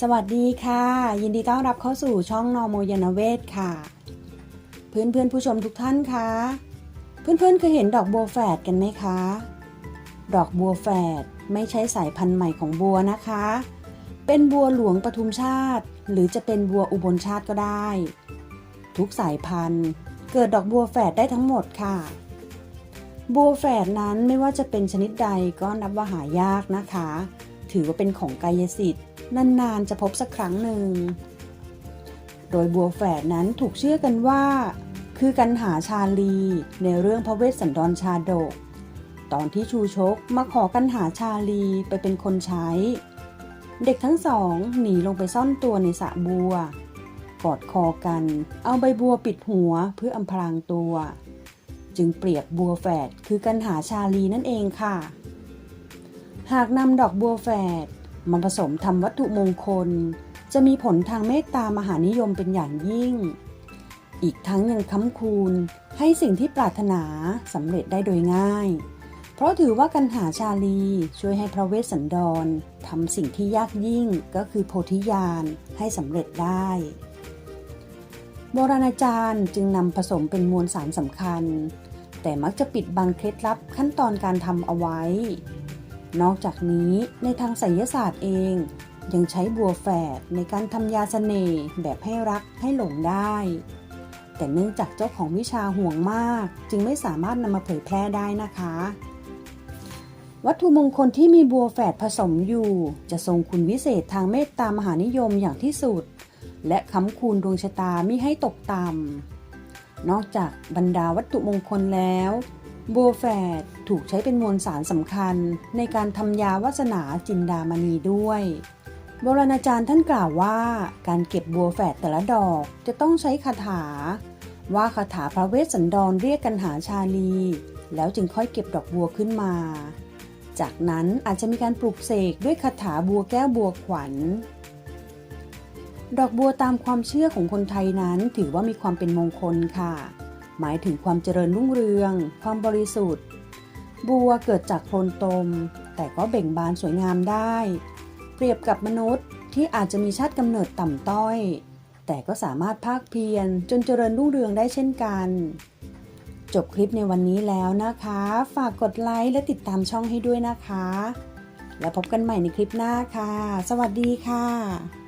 สวัสดีค่ะ ยินดีต้อนรับเข้าสู่ช่องนอโมยานเวศค่ะ เพื่อนเพื่อนผู้ชมทุกท่านคะเพื่อนเพื่อนเคยเห็นดอกบัวแฝดกันไหมคะ ดอกบัวแฝดไม่ใช่สายพันธุ์ใหม่ของบัวนะคะ เป็นบัวหลวงปทุมชาติ หรือจะเป็นบัวอุบลชาติก็ได้ ทุกสายพันธุ์เกิดดอกบัวแฝดได้ทั้งหมดค่ะ บัวแฝดนั้นไม่ว่าจะเป็นชนิดใดก็นับว่าหายากนะคะ ถือว่าเป็นของกายสิทธิ์นานๆจะพบสักครั้งหนึ่ง โดยบัวแฝดนั้นถูกเชื่อกันว่า คือกันหาชาลีในเรื่องพระเวสสันดรชาดก ตอนที่ชูชกมาขอกันหาชาลีไปเป็นคนใช้ เด็กทั้งสองหนีลงไปซ่อนตัวในสระบัว กอดคอกัน เอาใบบัวปิดหัวเพื่ออำพรางตัว จึงเปรียบบัวแฝดคือกันหาชาลีนั่นเองค่ะ หากนำดอกบัวแฝดมาผสมทำวัตถุมงคล จะมีผลทางเมตตามหานิยมเป็นอย่างยิ่ง อีกทั้งยังค้ำคูณให้สิ่งที่ปรารถนาสำเร็จได้โดยง่าย เพราะถือว่ากันหาชาลีช่วยให้พระเวสสันดรทำสิ่งที่ยากยิ่งก็คือโพธิญาณให้สำเร็จได้ โบราณอาจารย์จึงนำผสมเป็นมวลสารสำคัญ แต่มักจะปิดบังเคล็ดลับขั้นตอนการทำเอาไว้ นอกจากนี้ในทางไสยศาสตร์เอง ยังใช้บัวแฝดในการทำยาเสน่ห์แบบให้รักให้หลงได้ แต่เนื่องจากเจ้าของวิชาห่วงมาก จึงไม่สามารถนำมาเผยแพร่ได้นะคะ วัตถุมงคลที่มีบัวแฝดผสมอยู่ จะทรงคุณวิเศษทางเมตตามหานิยมอย่างที่สุด และค้ำคูณดวงชะตามิให้ตกต่ำนอกจากบรรดาวัตถุมงคลแล้ว บัวแฝดถูกใช้เป็นมวลสารสำคัญในการทำยาวาสนาจินดามณีด้วยโบราณอาจารย์ท่านกล่าวว่าการเก็บบัวแฝดแต่ละดอกจะต้องใช้คาถา ว่าคาถาพระเวสสันดรเรียกกันหาชาลี แล้วจึงค่อยเก็บดอกบัวขึ้นมา จากนั้นอาจจะมีการปลูกเสกด้วยคาถาบัวแก้วบัวขวัญ ดอกบัวตามความเชื่อของคนไทยนั้นถือว่ามีความเป็นมงคลค่ะ หมายถึงความเจริญรุ่งเรือง ความบริสุทธิ์ บัวเกิดจากโคลนตม แต่ก็เบ่งบานสวยงามได้ เปรียบกับมนุษย์ที่อาจจะมีชาติกำเนิดต่ำต้อย แต่ก็สามารถภาคเพียรจนเจริญรุ่งเรืองได้เช่นกัน จบคลิปในวันนี้แล้วนะคะ ฝากกดไลค์และติดตามช่องให้ด้วยนะคะ แล้วพบกันใหม่ในคลิปหน้าค่ะ สวัสดีค่ะ